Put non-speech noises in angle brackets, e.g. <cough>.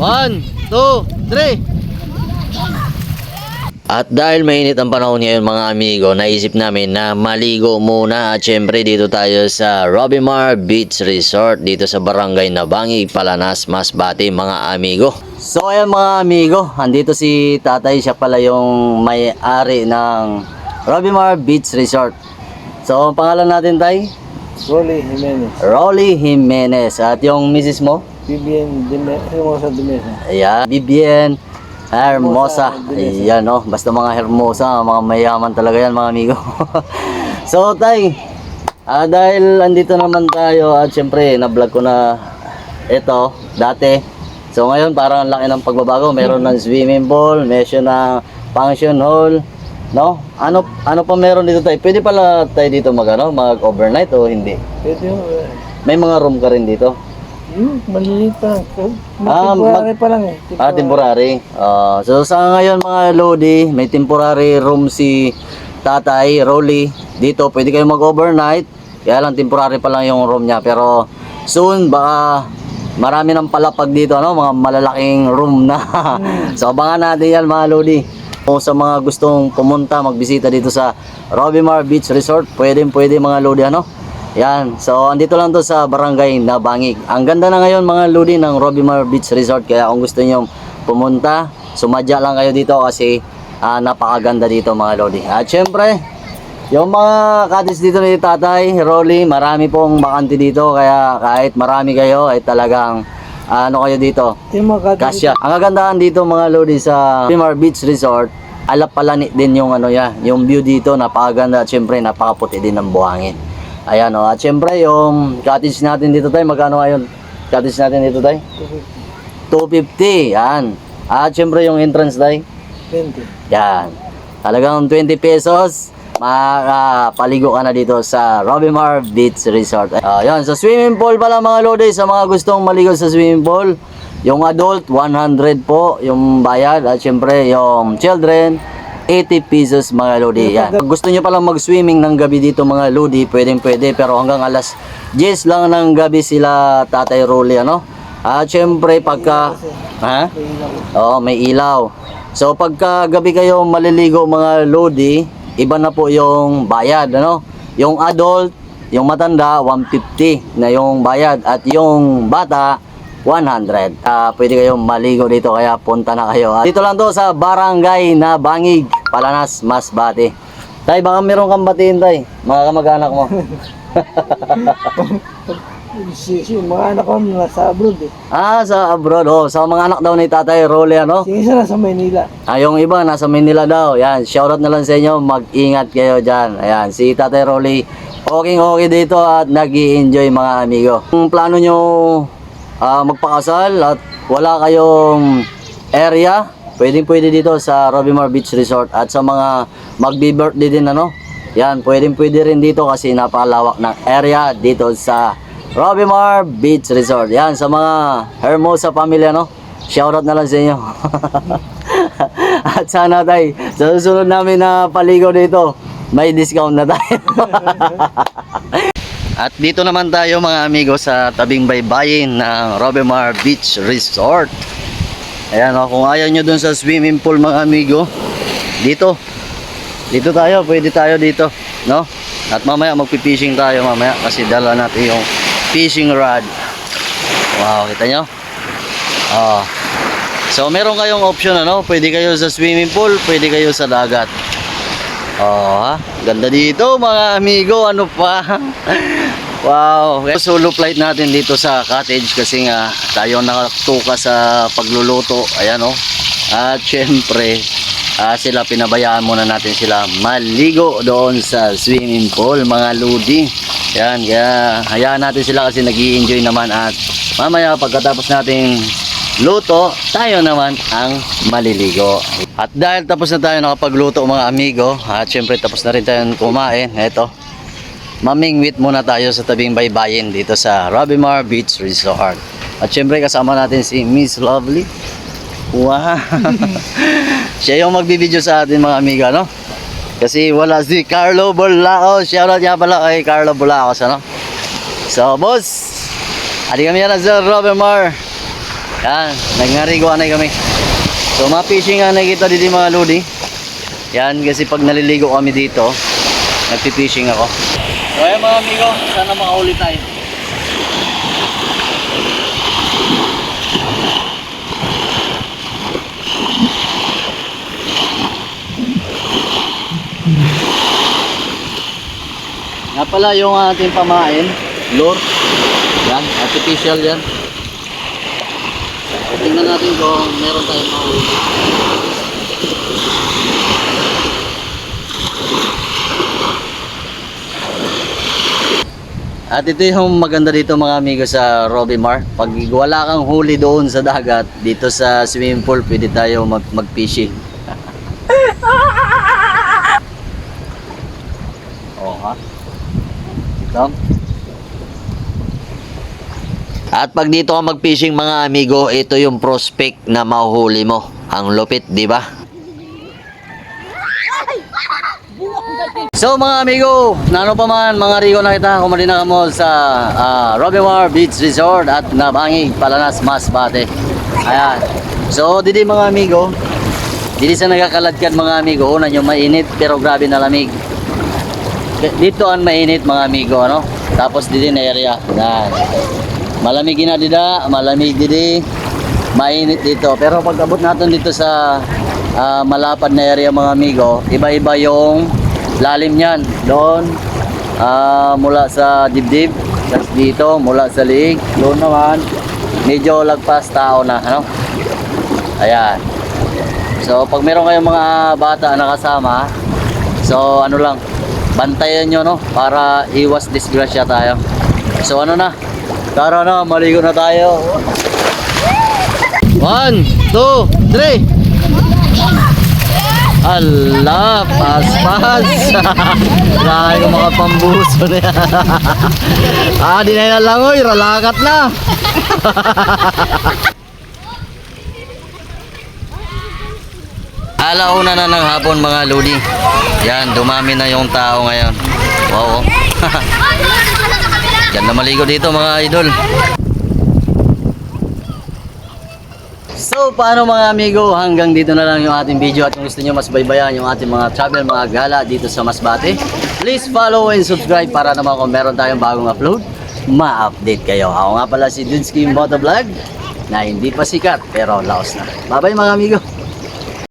One, two, three. At dahil mainit ang panahon ngayon mga amigo, naisip namin na maligo muna at syempre dito tayo sa Robimar Beach Resort dito sa Barangay Nabangi, Palanas, Masbate mga amigo. So ayan mga amigo, andito si tatay, siya pala yung may-ari ng Robimar Beach Resort. So ang pangalan natin tay? Rolly Jimenez. Rolly Jimenez at yung misis mo? Dime- Hermosa Dimesa. Ayan, Vivian Hermosa. Ayan, no? Basta mga Hermosa, mga mayaman talaga yan, mga amigo. <laughs> so, tay, ah, dahil andito naman tayo at syempre, na-vlog ko na ito, dati. So, ngayon, parang ang laki ng pagbabago. Meron ng swimming pool, meron ng function hall, no? Ano ano pa meron dito tay? Pwede pala tayo dito mag ano, mag-overnight o hindi? Pwede yung, uh, May mga room ka rin dito. Yun, maliliit pa. Ah, Ah, temporary pa lang eh. Ah, temporary. Ah, so sa ngayon mga Lodi, may temporary room si Tatay Rolly. Dito pwede kayo mag-overnight. Kaya lang temporary pa lang yung room niya pero soon baka marami ng palapag dito ano, mga malalaking room na. <laughs> so abangan natin yan mga Lodi. O sa mga gustong pumunta, magbisita dito sa Robimar Beach Resort, pwede pwede mga Lodi ano. Yan. So, andito lang to sa barangay Nabangig. Ang ganda na ngayon mga ludi ng Robimar Beach Resort. Kaya kung gusto niyo pumunta, sumadya lang kayo dito kasi ah, napakaganda dito mga lodi. At syempre, yung mga cottage dito ni Tatay, Rolly, marami pong bakante dito. Kaya kahit marami kayo, ay talagang ano kayo dito, Kasya. Ang kagandahan dito mga lodi sa Primar Beach Resort, alap palani din yung ano ya, yung view dito napakaganda at syempre napakaputi din ng buhangin. Ayan o. At syempre yung cottage natin dito tayo, magkano ngayon? Cottage natin dito tayo? 250. Yan. At syempre yung entrance tayo? 20. Yan. Talagang 20 pesos. Makapaligo ka na dito sa Robimar Beach Resort. Uh, yan, sa swimming pool pala mga lodi, sa mga gustong maligo sa swimming pool, yung adult, 100 po yung bayad. At syempre, yung children, 80 pesos mga lodi. Yan. Kung gusto nyo palang mag-swimming ng gabi dito mga lodi, pwedeng pwede. Pero hanggang alas 10 lang ng gabi sila Tatay Rolly, ano? At syempre, pagka... Ha? Oo, may ilaw. So pagka gabi kayo maliligo mga lodi, iba na po yung bayad, ano? Yung adult, yung matanda 150 na yung bayad at yung bata 100. Ah, pwede kayong maligo dito kaya punta na kayo. Ah, dito lang to sa Barangay na Bangig, Palanas, Masbate. Tay, baka meron kang batiin, tay. Mga kamag-anak mo. Si, si, mga anak ko nasa abroad eh. ah, sa abroad. Oh, sa mga anak daw ni Tatay Rolly, ano? Sige, isa nasa Maynila. Ah, yung iba nasa Manila daw. Yan, shoutout na lang sa inyo. Mag-ingat kayo diyan. Ayan, si Tatay Rolly. Okay okay dito at nag enjoy mga amigo. Kung plano nyo ah, magpakasal at wala kayong area, pwedeng pwede dito sa Robimar Beach Resort at sa mga magbi-birthday din ano. Yan, pwedeng pwede rin dito kasi napalawak ng area dito sa Robimar Beach Resort. Yan, sa mga Hermosa pamilya no. Shoutout na lang sa inyo. <laughs> At sana tay, sa susunod namin na paligo dito, may discount na tayo. <laughs> At dito naman tayo mga amigo sa tabing baybayin ng Robemar Beach Resort. Ayan o, kung ayaw nyo dun sa swimming pool mga amigo, dito. Dito tayo, pwede tayo dito. No? At mamaya magpipishing tayo mamaya kasi dala natin yung fishing rod. Wow, kita nyo? Oh. So meron kayong option ano, pwede kayo sa swimming pool, pwede kayo sa dagat. Oh, ha? Ganda dito mga amigo, ano pa? <laughs> wow, solo flight natin dito sa cottage kasi nga tayo nakatuka sa pagluluto. Ayan oh. At syempre, ah, sila pinabayaan muna natin sila maligo doon sa swimming pool mga ludi. Yan, kaya hayaan natin sila kasi nag enjoy naman at mamaya pagkatapos nating luto, tayo naman ang maliligo. At dahil tapos na tayo nakapagluto mga amigo, at syempre tapos na rin tayo kumain, eto, mamingwit muna tayo sa tabing baybayin dito sa Robimar Beach Resort. At syempre kasama natin si Miss Lovely. Wow! <laughs> Siya yung magbibideo sa atin mga amiga, no? Kasi wala si Carlo Bulacos. Shoutout niya pala kay Carlo Bulacos, ano? So, boss, adi kami yan sa Robimar Yan, nagngarigo anay kami. So ma-fishing anay kita dito mga lodi. Yan, kasi pag naliligo kami dito, nagpi-fishing ako. So ayan mga amigo, sana makahuli tayo. Nga pala yung ating pamain, lure. Yan, artificial yan. Tingnan natin kung meron tayong mahuli. At ito yung maganda dito mga amigo sa Robimar. Pag wala kang huli doon sa dagat, dito sa swimming pool, pwede tayo mag mag-fishing. <laughs> oh, ha? At pag dito ka mag-fishing mga amigo, ito yung prospect na mahuhuli mo. Ang lupit, di ba? So mga amigo, nano pa man mga Rico na kita, kumalina ka mo sa uh, Robimar Beach Resort at Nabangig, Palanas, Masbate. Ayan. So didi mga amigo, didi sa nagakaladkad mga amigo, una nyo mainit pero grabe na lamig. Dito ang mainit mga amigo, ano? Tapos didi na area. Yan. Malamig na dida, malamig didi. Mainit dito. Pero pag abot natin dito sa ah, malapad na area mga amigo, iba-iba yung lalim niyan. Doon ah, mula sa dibdib, tapos dito mula sa liig, doon naman medyo lagpas tao na, ano? Ayan. So pag meron kayong mga bata na kasama, so ano lang, bantayan nyo no para iwas disgrasya tayo. So ano na? Tara na, maligo na tayo. One, two, three. Ala, pas-pas. <laughs> Grabe ko mga pambuso na yan. <laughs> ah, di na lang, oy. Ralakat na. <laughs> Alauna na ng hapon mga lodi. Yan, dumami na yung tao ngayon. Wow. oh. Diyan na maligo dito mga idol. So, paano mga amigo, hanggang dito na lang yung ating video at kung gusto nyo mas baybayan yung ating mga travel, mga gala dito sa Masbate, please follow and subscribe para naman kung meron tayong bagong upload, ma-update kayo. Ako nga pala si Dunsky Motovlog na hindi pa sikat pero laos na. Bye-bye mga amigo!